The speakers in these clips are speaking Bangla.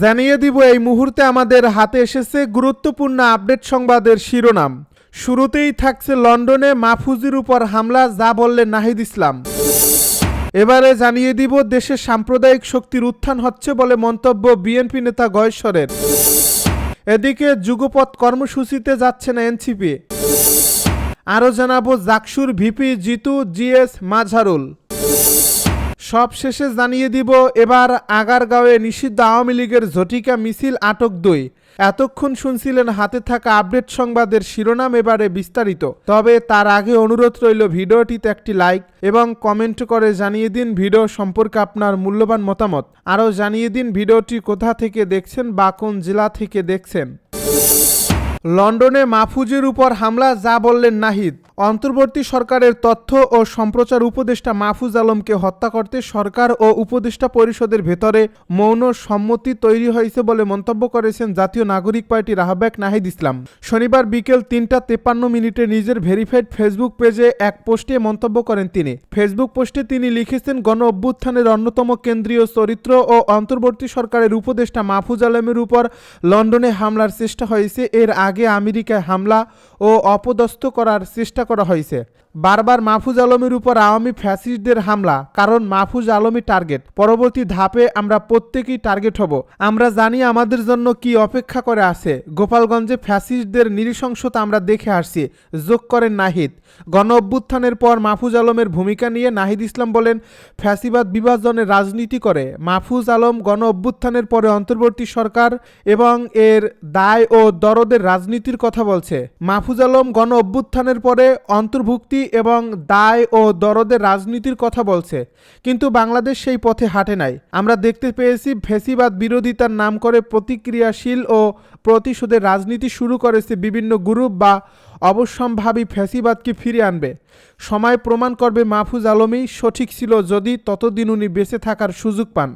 জানিয়ে দিব, এই মুহূর্তে আমাদের হাতে এসেছে গুরুত্বপূর্ণ আপডেট সংবাদের শিরোনাম। শুরুতেই থাকছে লন্ডনে মাহফুজের উপর হামলা, যা বললেন নাহিদ ইসলাম। এবারে জানিয়ে দিব দেশের সাম্প্রদায়িক শক্তির উত্থান হচ্ছে বলে মন্তব্য বিএনপি নেতা গয়েশ্বরের। এদিকে যুগপথ কর্মসূচিতে যাচ্ছে না এনসিপি। আরও জানাব, জাকসুর ভিপি, জিতু, জিএস মাঝারুল সব শেষে জানিয়ে দিব, এবার আগারগাঁওয়ে নিষিদ্ধ আওয়ামী লীগের ঝটিকা মিছিল আটক দুই। এতক্ষণ শুনছিলেন হাতে থাকা আপডেট সংবাদের শিরোনাম এবারে বিস্তারিত। তবে তার আগে অনুরোধ রইল ভিডিওটিতে একটি লাইক এবং কমেন্ট করে জানিয়ে দিন ভিডিও সম্পর্কে আপনার মূল্যবান মতামত। আরও জানিয়ে দিন ভিডিওটি কোথা থেকে দেখছেন বা কোন জেলা থেকে দেখছেন। লন্ডনে মাহফুজের উপর হামলা, যা বললেন নাহিদ। অন্তর্বর্তী সরকারের তথ্য ও সম্প্রচার উপদেষ্টা মাহফুজ আলমকে হত্যা করতে সরকার ও উপদেষ্টা পরিষদের ভেতরে মৌন সম্মতি তৈরি হয়েছে বলে মন্তব্য করেছেন জাতীয় নাগরিক পার্টির আহ্বায়ক নাহিদ ইসলাম। শনিবার বিকেল তিনটা তেপান্ন মিনিটে নিজের ভেরিফাইড ফেসবুক পেজে এক পোস্টে মন্তব্য করেন তিনি। ফেসবুক পোস্টে তিনি লিখেছেন, গণ অভ্যুত্থানের অন্যতম কেন্দ্রীয় চরিত্র ও অন্তর্বর্তী সরকারের উপদেষ্টা মাহফুজ আলমের উপর লন্ডনে হামলার চেষ্টা হয়েছে। এর আগে আমেরিকায় হামলা ও অপদস্থ করার চেষ্টা করা হয়েছে। বারবার মাহফুজ আলমের উপর আওয়ামী ফ্যাসিস্টদের হামলা, কারণ মাহফুজ আলমই টার্গেট। পরবর্তী ধাপে আমরা প্রত্যেকেই টার্গেট হব। আমরা জানি আমাদের জন্য কি অপেক্ষা করে আছে। গোপালগঞ্জে ফ্যাসিস্টদের নৃশংসতা আমরা দেখে আসছি। যোগ করেন নাহিদ। গণ অভ্যুত্থানের পর মাহফুজ আলমের ভূমিকা নিয়ে নাহিদ ইসলাম বলেন, ফ্যাসিবাদ বিভাজনের রাজনীতি করে। মাহফুজ আলম গণ অভ্যুত্থানের পরে অন্তর্বর্তী সরকার এবং এর দায় ও দরদের রাজনীতির কথা বলছে। মাহফুজ আলম গণ অভ্যুত্থানের পরে অন্তর্ভুক্তি এবং দায় ও দরদের রাজনীতির কথা বলছে। কিন্তু বাংলাদেশ সেই পথে হাঁটে নাই। আমরা দেখতে পেয়েছি ফেসিবাদ বিরোধিতার নাম করে প্রতিক্রিয়াশীল ও প্রতিশোধের রাজনীতি শুরু করেছে বিভিন্ন গ্রুপ বা অবশ্যম্ভাবী ফ্যাসিবাদকে ফিরে আনবে। সময় প্রমাণ করবে মাহফুজ আলমই সঠিক ছিল যদি ততদিন উনি বেঁচে থাকার সুযোগ পান।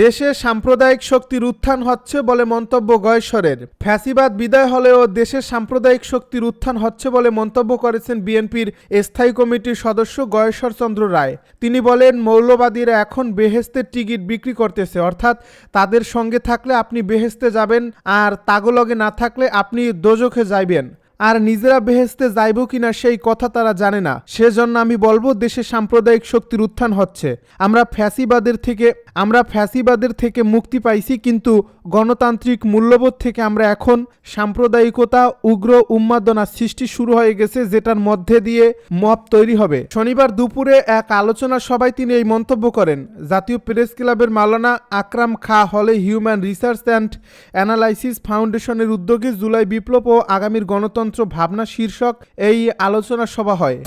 দেশে সাম্প্রদায়িক শক্তির উত্থান হচ্ছে বলে মন্তব্য গয়েশ্বরের। ফ্যাসিবাদ বিদায় হলেও দেশের সাম্প্রদায়িক শক্তির উত্থান হচ্ছে বলে মন্তব্য করেছেন বিএনপির স্থায়ী কমিটির সদস্য গয়েশ্বর চন্দ্র রায়। তিনি বলেন, মৌলবাদীরা এখন বেহেস্তের টিকিট বিক্রি করতেছে, অর্থাৎ তাদের সঙ্গে থাকলে আপনি বেহেস্তে যাবেন আর তাগলগে না থাকলে আপনি দোজখে যাইবেন। আর নিজেরা বেহেস্তে যাইব কিনা সেই কথা তারা জানে না। সেজন্য আমি বলব, দেশে সাম্প্রদায়িক শক্তির উত্থান হচ্ছে। আমরা ফ্যাসিবাদের থেকে, আমরা ফ্যাসিবাদের থেকে মুক্তি পাইছি, কিন্তু গণতান্ত্রিক মূল্যবোধ থেকে আমরা এখন সাম্প্রদায়িকতা, উগ্র উন্মাদনা সৃষ্টি শুরু হয়ে গেছে, যেটার মধ্যে দিয়ে মপ তৈরি হবে। শনিবার দুপুরে এক আলোচনা সভায় তিনি এই মন্তব্য করেন। জাতীয় প্রেস ক্লাবের মালানা আকরাম খা হলে হিউম্যান রিসার্চ অ্যান্ড অ্যানালাইসিস ফাউন্ডেশনের উদ্যোগে জুলাই বিপ্লব ও আগামীর গণতন্ত্র ভাবনা শীর্ষক এই আলোচনা সভা হয়।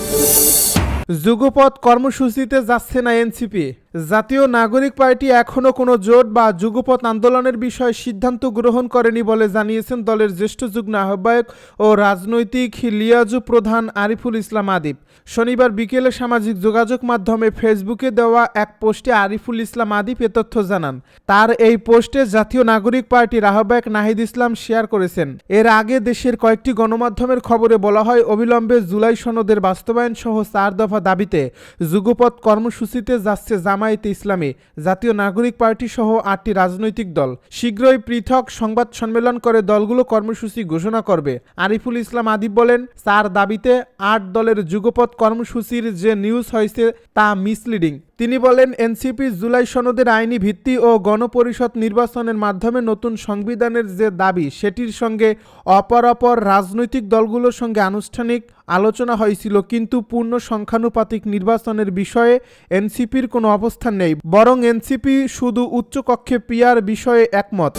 যুগপথ কর্মসূচিতে যাচ্ছে না এনসিপি। জাতীয় নাগরিক পার্টি এখনও কোনো জোট বা যুগপথ আন্দোলনের বিষয়ে সিদ্ধান্ত গ্রহণ করেনি বলে জানিয়েছেন দলের জ্যেষ্ঠ যুগ্ম আহ্বায়ক ও রাজনৈতিক লিয়াজু প্রধান আরিফুল ইসলাম আদিব। শনিবার বিকেলে সামাজিক যোগাযোগ মাধ্যমে ফেসবুকে দেওয়া এক পোস্টে আরিফুল ইসলাম আদিব এ তথ্য জানান, তার এই পোস্টে জাতীয় নাগরিক পার্টির আহ্বায়ক নাহিদ ইসলাম শেয়ার করেছেন। এর আগে দেশের কয়েকটি গণমাধ্যমের খবরে বলা হয়, অবিলম্বে জুলাই সনদের বাস্তবায়ন সহ চার দফা দাবিতে যুগপথ কর্মসূচিতে যাচ্ছে জামায়াতে ইসলামী জাতীয় নাগরিক পার্টি সহ আটটি রাজনৈতিক দল শীঘ্রই পৃথক সংবাদ সম্মেলন করে দলগুলো কর্মসূচি ঘোষণা করবে। আরিফুল ইসলাম আদিব বলেন তার দাবিতে আট দলের যুগপথ কর্মসূচির যে নিউজ হয়েছে তা মিসলিডিং তিনি বলেন, এনসিপি জুলাই সনদের আইনি ভিত্তি ও গণপরিষদ নির্বাচনের মাধ্যমে নতুন সংবিধানের যে দাবি, সেটির সঙ্গে অপরাপর রাজনৈতিক দলগুলোর সঙ্গে আনুষ্ঠানিক আলোচনা হয়েছিল, কিন্তু পূর্ণ সংখ্যানুপাতিক নির্বাচনের বিষয়ে এনসিপির কোনো অবস্থান নেই। বরং এনসিপি শুধু উচ্চকক্ষে পিয়ার বিষয়ে একমত।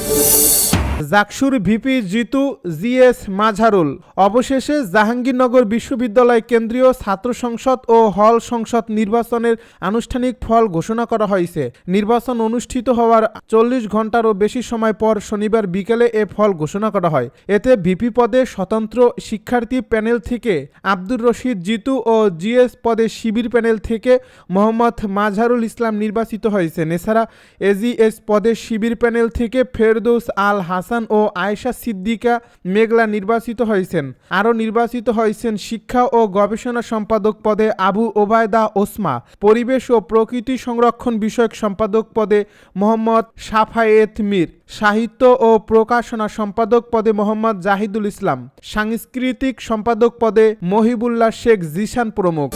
জাকসুর ভিপি জিতু জিএস মাঝারুল। অবশেষে জাহাঙ্গীরনগর বিশ্ববিদ্যালয় কেন্দ্রীয় ছাত্র সংসদ ও হল সংসদ নির্বাচনের আনুষ্ঠানিক ফল ঘোষণা করা হয়েছে। নির্বাচন অনুষ্ঠিত হওয়ার চল্লিশ ঘন্টারও বেশি সময় পর শনিবার বিকেলে এ ফল ঘোষণা করা হয়। এতে ভিপি পদে স্বতন্ত্র শিক্ষার্থী প্যানেল থেকে আব্দুর রশিদ জিতু ও জিএস পদে শিবির প্যানেল থেকে মোহাম্মদ মাঝারুল ইসলাম নির্বাচিত হয়েছেন। এছাড়া এজিএস পদে শিবির প্যানেল থেকে ফেরদৌস আল হাসান হাসান ও আয়েশা সিদ্দিকা মেঘলা নির্বাচিত হয়েছেন। আরও নির্বাচিত হয়েছেন শিক্ষা ও গবেষণা সম্পাদক পদে আবু ওবায়দা ওসমা, পরিবেশ ও প্রকৃতি সংরক্ষণ বিষয়ক সম্পাদক পদে মোহাম্মদ সাফায়েত মীর, সাহিত্য ও প্রকাশনা সম্পাদক পদে মোহাম্মদ জাহিদুল ইসলাম, সাংস্কৃতিক সম্পাদক পদে মহিবুল্লাহ শেখ জিশান প্রমুখ।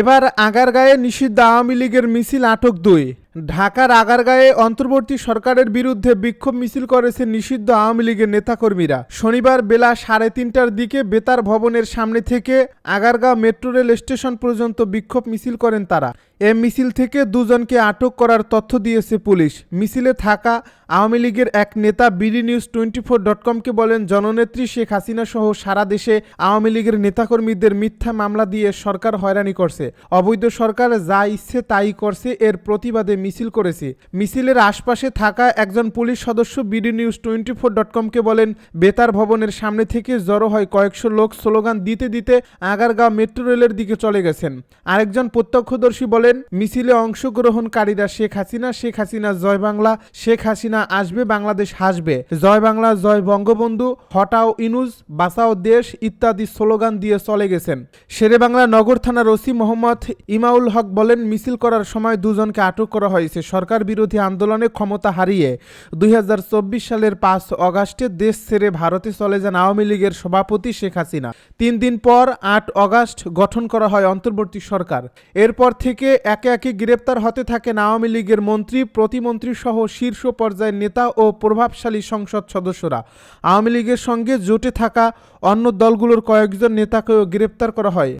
এবার আগারগাঁয়ে নিষিদ্ধ আওয়ামী লীগের মিছিল আটক দুই। ঢাকার আগারগাঁয়ে অন্তর্বর্তী সরকারের বিরুদ্ধে বিক্ষোভ মিছিল করেছে নিষিদ্ধ আওয়ামী লীগের নেতাকর্মীরা। শনিবার বেলা সাড়ে তিনটার দিকে বেতার ভবনের সামনে থেকে আগারগাঁও মেট্রো রেল স্টেশন পর্যন্ত বিক্ষোভ মিছিল করেন তারা। এ মিছিল থেকে দুজনকে আটক করার তথ্য দিয়েছে পুলিশ। মিছিলে থাকা আওয়ামী লীগের এক নেতা BD news twenty four dot কমকে বলেন, জননেত্রী শেখ হাসিনা সহ সারা দেশে আওয়ামী লীগের নেতাকর্মীদের মিথ্যা মামলা দিয়ে সরকার হয়রানি করছে। অবৈধ সরকার যা ইচ্ছে তাই করছে, এর প্রতিবাদে মিছিল করেছে। মিছিলের আশপাশে থাকা একজন পুলিশ সদস্য BD news twenty four dot কমকে বলেন, বেতার ভবনের সামনে থেকে জড়ো হয় কয়েকশো লোক স্লোগান দিতে দিতে আগারগাঁও মেট্রো রেলের দিকে চলে গেছেন। আরেকজন প্রত্যক্ষদর্শী বলেন, মিছিলে অংশগ্রহণকারীরা শেখ হাসিনা শেখ হাসিনা জয় বাংলা, শেখ হাসিনা আসবে, বাংলাদেশ হাসবে। জয় বাংলা, জয় বঙ্গবন্ধু, হটাও ইনুজ, বাঁচাও দেশ, ইত্যাদি স্লোগান দিয়ে চলে গেছেন। শেরে বাংলা নগর থানার ওসি মোহাম্মদ ইমাউল হক বলেন, মিছিল করার সময় দুজনকে আটক করা হয়েছে। সরকার বিরোধী আন্দোলনে ক্ষমতা হারিয়ে দুই হাজার চব্বিশ সালের পাঁচ অগাস্টে দেশ ছেড়ে ভারতে চলে যান আওয়ামী লীগের সভাপতি শেখ হাসিনা। তিন দিন পর আট অগাস্ট গঠন করা হয় অন্তর্বর্তী সরকার। এরপর থেকে একে একে গ্রেপ্তার হতে থাকেন আওয়ামী লীগের মন্ত্রী, প্রতিমন্ত্রী সহ শীর্ষ পর্যায়ের নেতা ও প্রভাবশালী সংসদ সদস্যরা। আওয়ামী লীগের সঙ্গে জোটে থাকা অন্য দলগুলোর কয়েকজন নেতাকেও গ্রেপ্তার করা হয়।